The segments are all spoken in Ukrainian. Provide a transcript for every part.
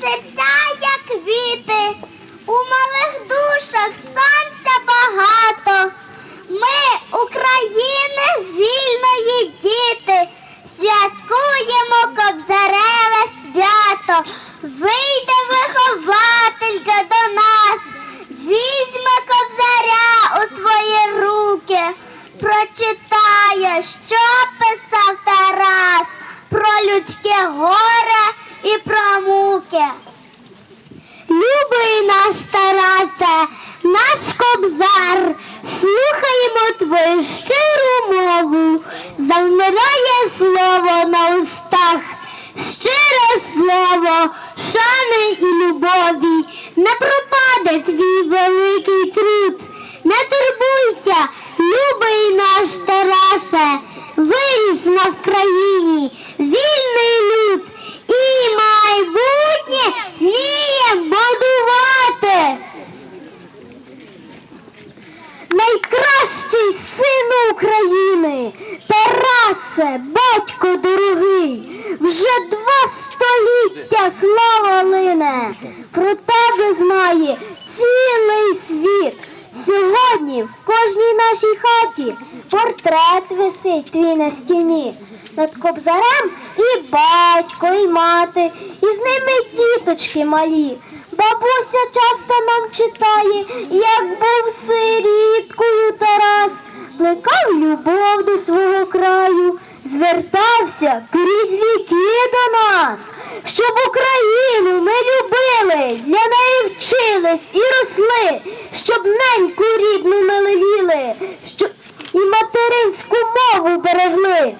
Серця, як квіти, у малих душах сонця багато. Ми, України, вільної діти, святкуємо кобзареве свято. Вийде вихователька до нас, візьме кобзаря у свої руки, прочитає, муки. Любий наш Тарасе, наш кобзар, слухаємо твою щиру Найкращий син України, Тарасе, батько дорогий, вже два століття слава лине, про тебе знає цілий світ. Сьогодні в кожній нашій хаті портрет висить твій на стіні. Над кобзарем і батько, і мати, і з ними діточки малі. Бабуся часто нам читає, як щоб Україну ми любили, для неї вчились і росли, щоб неньку рідну ми леліли, щоб і материнську мову берегли.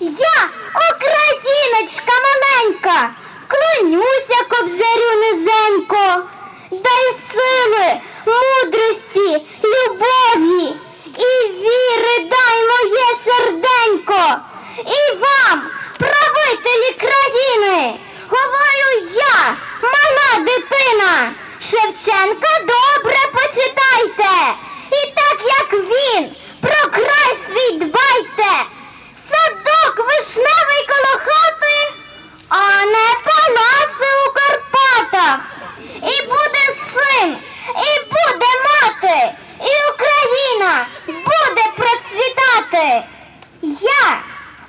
Я, україночка маленька, клонюся кобзарю низенько,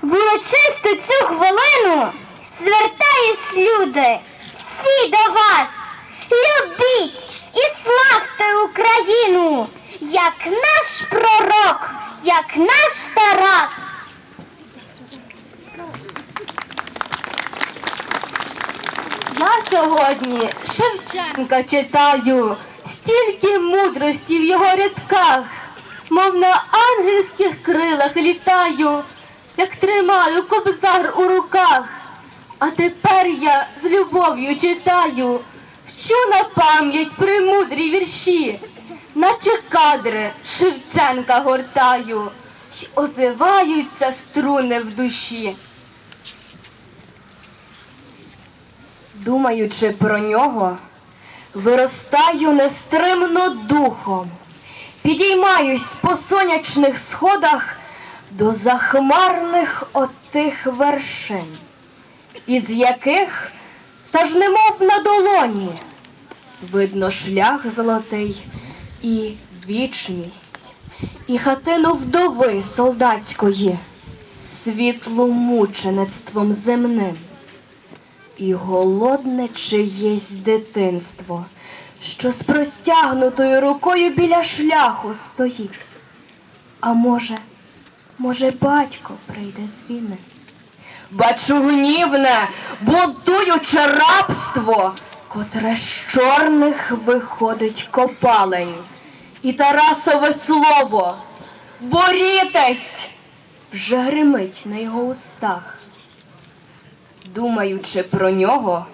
Я в урочисту цю хвилину звертаюсь, люди, всі до вас. Любіть і славте Україну, як наш пророк, як наш Тарас. Я сьогодні Шевченка читаю, стільки мудрості в його рядках, мов на ангельських крилах літаю, як тримаю кобзар у руках. А тепер я з любов'ю читаю, вчу на пам'ять премудрі вірші, наче кадри Шевченка гортаю, й озиваються струни в душі. Думаючи про нього, виростаю нестримно духом, підіймаюсь по сонячних сходах до захмарних отих вершин, із яких, та ж немов на долоні, видно шлях золотий і вічність, і хатину вдови солдатської, світлу мучеництвом земним і голодне чиєсь дитинство, що з простягнутою рукою біля шляху стоїть. А може, може, батько прийде з війни. Бачу гнівне, бунтуюче рабство, котре з чорних виходить копалень. І Тарасове слово борітесь вже гримить на його устах. Думаючи про нього,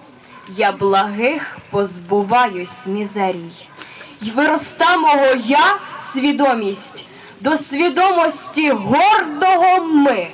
я благих позбуваюсь мізерій. й вироста мого я свідомість до свідомості гордого ми.